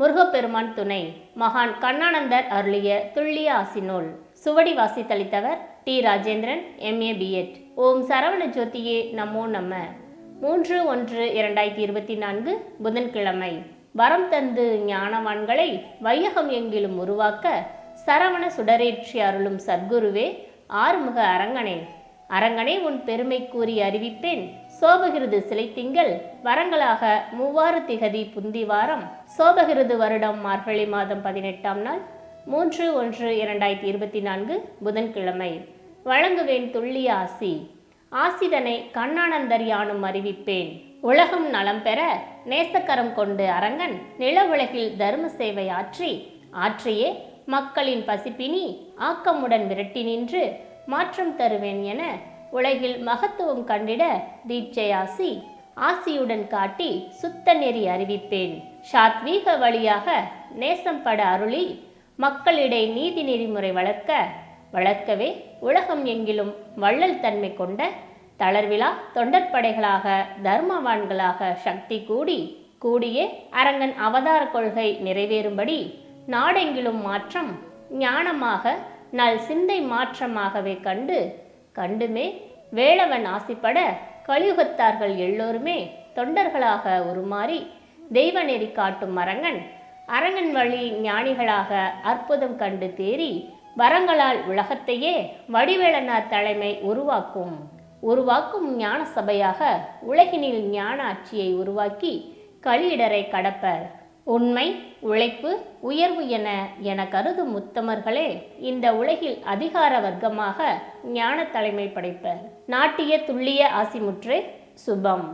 முருகப்பெருமான் துணை. மகான் கண்ணானந்தர் அருளிய துல்லிய ஆசினோல் சுவடி வாசித்தளித்தவர் டி. ராஜேந்திரன் எம்ஏ பிஎட் ஓம் சரவண ஜோதியே நமோ நம்ம மூன்று ஒன்று இரண்டாயிரத்தி இருபத்தி நான்கு புதன்கிழமை. வரம் தந்து ஞானவான்களை வையகம் எங்கிலும் உருவாக்க சரவண சுடரேற்றி அருளும் சத்குருவே ஆறுமுக அரங்கனே. அரங்கனே உன் பெருமை கூறி அறிவிப்பேன். சோபகிருது சிலை திங்கள் வரங்களாக மூவாறு திகதி புந்தி வாரம். சோபகிருது வருடம் மார்கழி மாதம் பதினெட்டாம் நாள் மூன்று ஒன்று இரண்டாயிரத்தி இருபத்தி நான்கு புதன்கிழமை. வழங்குவேன் துள்ளிய ஆசி. ஆசிதனை கண்ணானந்தர் யானும் அறிவிப்பேன். உலகம் நலம் பெற நேசக்கரம் கொண்டு அரங்கன் நில உலகில் தர்ம சேவை ஆற்றி. ஆற்றியே மக்களின் பசிப்பினி ஆக்கமுடன் விரட்டி நின்று மாற்றம் தருவேன் என உலகில் மகத்துவம் கண்டிட தீட்சை ஆசி ஆசியுடன் காட்டி சுத்த நெறி அறிவிப்பேன். சாத்வீக வழியாக நேசம் பட அருளி மக்களிடை நீதி நெறிமுறை வளர்க்க வளர்க்கவே உலகம் எங்கிலும் வள்ளல் தன்மை கொண்ட தளர்விழா தொண்டற்படைகளாக தர்மவான்களாக சக்தி கூடி கூடியே அரங்கன் அவதார கொள்கை நிறைவேறும்படி நாடெங்கிலும் மாற்றம் ஞானமாக நல் சிந்தை மாற்றமாகவே கண்டு கண்டுமே வேளவன் ஆசிப்பட கலியுகத்தார்கள் எல்லோருமே தொண்டர்களாக உருமாறி தெய்வ நெறி காட்டும் அரங்கன் அரங்கன் வழி ஞானிகளாக அற்புதம் கண்டு தேறி வரங்களால் உலகத்தையே வடிவேலனார் தலைமை உருவாக்கும். உருவாக்கும் ஞான சபையாக உலகினில் ஞான ஆட்சியை உருவாக்கி கலியிடரை கடப்பர். உண்மை உழைப்பு உயர்வு என என கருதும் முத்தமர்களே இந்த உலகில் அதிகார வர்க்கமாக ஞான தலைமை படைப்பர். நாட்டிய துல்லிய ஆசிமுற்று சுபம்.